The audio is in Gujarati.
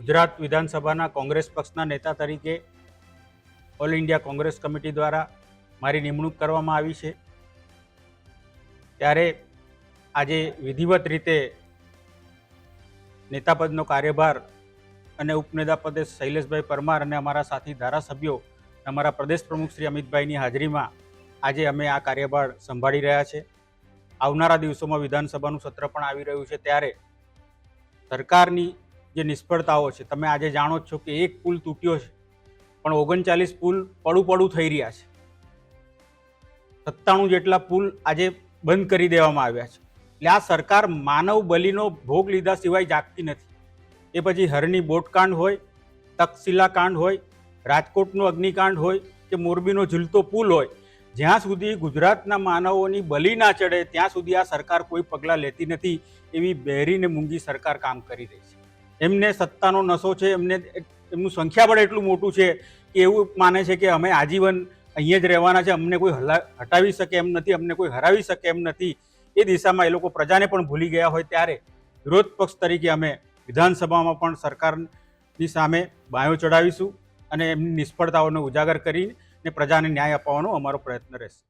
ગુજરાત વિધાનસભાના કોંગ્રેસ પક્ષના નેતા તરીકે ઓલ ઇન્ડિયા કોંગ્રેસ કમિટી દ્વારા મારી નિમણૂક કરવામાં આવી છે. ત્યારે આજે વિધિવત રીતે નેતાપદનો કાર્યભાર અને ઉપનેતા પદે શૈલેષભાઈ પરમાર અને અમારા સાથી ધારાસભ્યો અમારા પ્રદેશ પ્રમુખ શ્રી અમિતભાઈની હાજરીમાં આજે અમે આ કાર્યભાર સંભાળી રહ્યા છે. આવનારા દિવસોમાં વિધાનસભાનું સત્ર પણ આવી રહ્યું છે. ત્યારે સરકારની જે નિષ્ફળતાઓ છે, તમે આજે જાણો જ છો કે એક પુલ તૂટ્યો છે, પણ ઓગણચાલીસ પુલ પડું પડું થઈ રહ્યા છે. સત્તાણું જેટલા પુલ આજે બંધ કરી દેવામાં આવ્યા છે. એટલે આ સરકાર માનવ બલિનો ભોગ લીધા સિવાય જાગતી નથી. એ પછી હરની બોટકાંડ હોય તક્ષશિલા કાંડ હોય, રાજકોટનો અગ્નિકાંડ હોય કે મોરબીનો ઝૂલતો પુલ હોય, જ્યાં સુધી ગુજરાતના માનવોની બલી ના ચડે, ત્યાં સુધી આ સરકાર કોઈ પગલાં લેતી નથી એવી બહેરીને મૂંગી સરકાર કામ કરી રહી છે. એમને સત્તાનો નશો છે, એમને એમનું સંખ્યાબળ એટલું મોટું છે કે એવું માને છે કે અમે આજીવન અહીંયા જ રહેવાના છે, અમને કોઈ હલા હટાવી શકે એમ નથી, અમને કોઈ હરાવી શકે એમ નથી. એ દિશામાં એ લોકો પ્રજાને પણ ભૂલી ગયા હોય ત્યારે વિરોધ પક્ષ તરીકે અમે વિધાનસભામાં પણ સરકારની સામે બાયો ચડાવીશું અને એમની નિષ્ફળતાઓને ઉજાગર કરીને પ્રજાને ન્યાય અપાવવાનો અમારો પ્રયત્ન રહેશે.